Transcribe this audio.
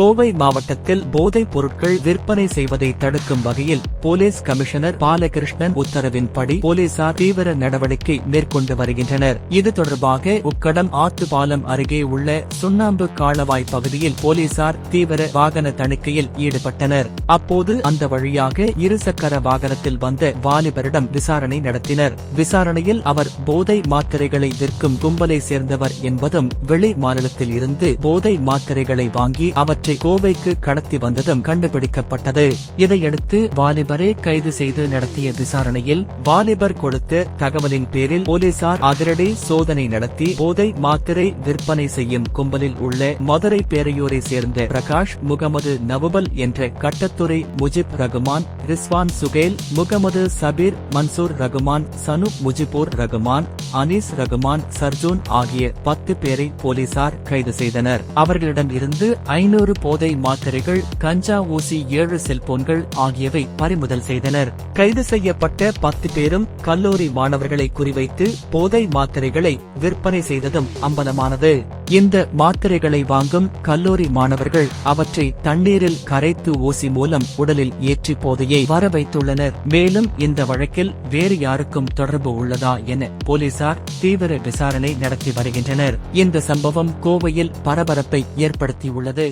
கோவை மாவட்டத்தில் போதைப் பொருட்கள் விற்பனை செய்வதை தடுக்கும் வகையில் போலீஸ் கமிஷனர் பாலகிருஷ்ணன் உத்தரவின்படி போலீசார் தீவிர நடவடிக்கை மேற்கொண்டு வருகின்றனர். இது தொடர்பாக உக்கடம் ஆத்துப்பாலம் அருகே உள்ள சுண்ணாம்பு காலவாய் பகுதியில் போலீசார் தீவிர வாகன தணிக்கையில் ஈடுபட்டனர். அப்போது அந்த வழியாக இருசக்கர வாகனத்தில் வந்த வாலிபரிடம் விசாரணை நடத்தினர். விசாரணையில் அவர் போதை மாத்திரைகளை விற்கும் கும்பலை சேர்ந்தவர் என்பதும் வெளி மாநிலத்தில் இருந்து போதை மாத்திரைகளை வாங்கி அவற்றை அவற்றை கோவைக்கு கடத்தி வந்ததும் கண்டுபிடிக்கப்பட்டது. இதையடுத்து வாலிபரை கைது செய்து நடத்திய விசாரணையில் வாலிபர் கொடுத்த தகவலின் பேரில் போலீசார் அதிரடி சோதனை நடத்தி போதை மாத்திரை விற்பனை செய்யும் கும்பலில் உள்ள மதுரை பேரையூரை சேர்ந்த பிரகாஷ் முகமது நவுபல் என்ற கட்டத்துறை முஜிப் ரகுமான் ரிஸ்வான் சுகேல் முகமது சபீர் மன்சூர் ரகுமான் சனு முஜிபூர் ரகுமான் அனீஸ் ரகுமான் சர்ஜூன் ஆகிய பத்து பேரை போலீசார் கைது செய்தனர். அவர்களிடம் இருந்து ஐநூறு போதை மாத்திரைகள் கஞ்சா ஊசி ஏழு செல்போன்கள் ஆகியவை பறிமுதல் செய்தனர். கைது செய்யப்பட்ட பத்து பேரும் கல்லூரி மாணவர்களை குறிவைத்து போதை மாத்திரைகளை விற்பனை செய்ததும் அம்பலமானது. இந்த மாத்திரைகளை வாங்கும் கல்லூரி மாணவர்கள் அவற்றை தண்ணீரில் கரைத்து ஊசி மூலம் உடலில் ஏற்றி போதையை வர வைத்துள்ளனர். மேலும் இந்த வழக்கில் வேறு யாருக்கும் தொடர்பு உள்ளதா என போலீசார் தீவிர விசாரணை நடத்தி வருகின்றனர். இந்த சம்பவம் கோவையில் பரபரப்பை ஏற்படுத்தியுள்ளது.